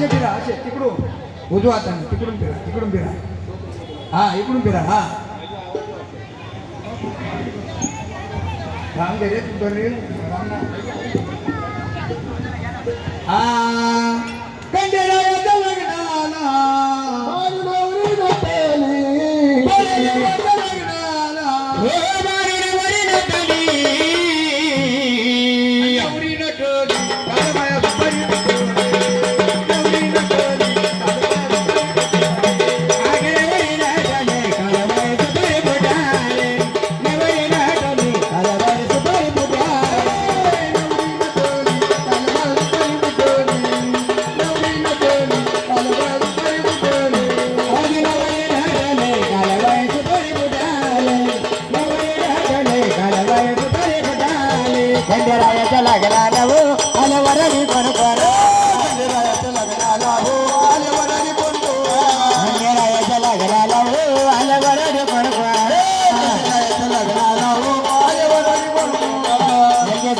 असे फिरा असे. तिकडून. उजवा हाताने तिकडून फिरा तिकडून फिरा. हा इकडून फिरा हा. राम दे रे तू तर रे राम ना. हा గండరాయత లగనాలవు అలవరని కొనుకోరు. లగనాలవు అలవరని కొనుకోరు.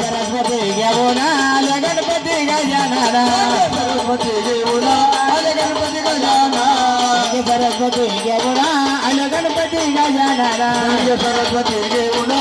సరస్వతి గవునా గణపతి గజానన సరస్వతి గవునా గణపతి గజానన జయ సరస్వతి అల గణపతి గజానన జయ సరస్వతి గవునా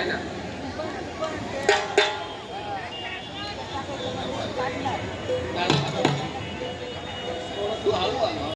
China.